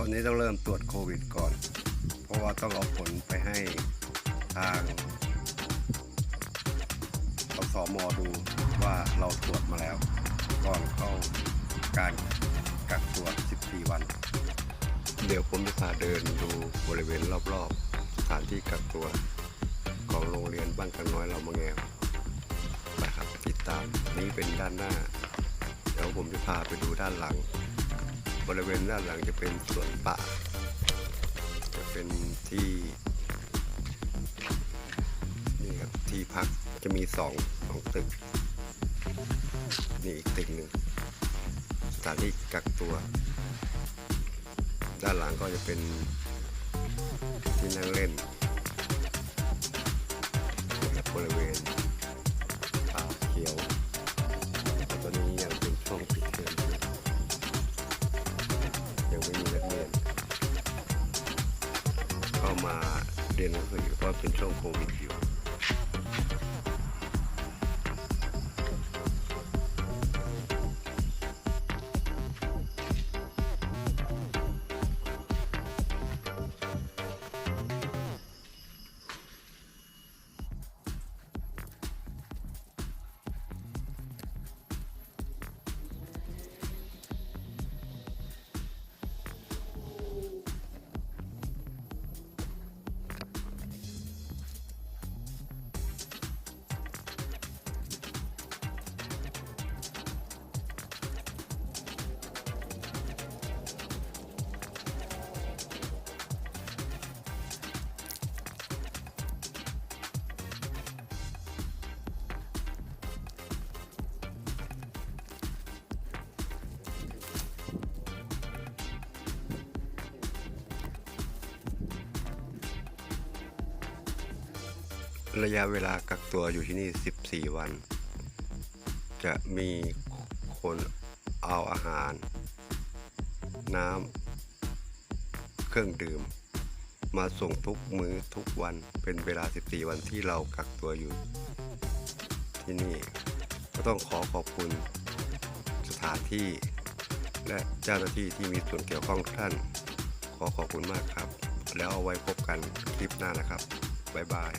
ตอนนี้ต้องเริ่มตรวจโควิดก่อน เพราะว่าต้องเอาผลไปให้ทางอสมดูว่าเราตรวจมาแล้ว ก่อนเข้าการกักตัว 14 วัน เดี๋ยวผมจะพาเดินดูบริเวณรอบๆ สถานที่กักตัว ของโรงเรียนบ้านกันน้อยเรามาแงวไปครับติดตามนี้เป็นด้านหน้า เดี๋ยวผมจะพาไปดูด้านหลัง บริเวณด้านหลังจะเป็นสวนป่า จะเป็นที่นี่ครับที่พักจะมีสองสองตึก นี่อีกตึกหนึ่งสถานที่กักตัว ด้านหลังก็จะเป็นที่นั่งเล่น มาเรียนหนังสือเพราะเป็นช่วงโควิดอยู่ ระยะเวลากักตัวอยู่ที่นี่ 14 วัน จะมีคนเอาอาหาร น้ำ เครื่องดื่ม มาส่งทุกมื้อทุกวันเป็นเวลา 14 วันที่เรากักตัวอยู่ ที่นี่ก็ต้องขอขอบคุณสถานที่ และเจ้าหน้าที่ที่มีส่วนเกี่ยวข้องทุกท่าน ขอขอบคุณมากครับ แล้วเอาไว้พบกันคลิปหน้านะครับ บ๊ายบาย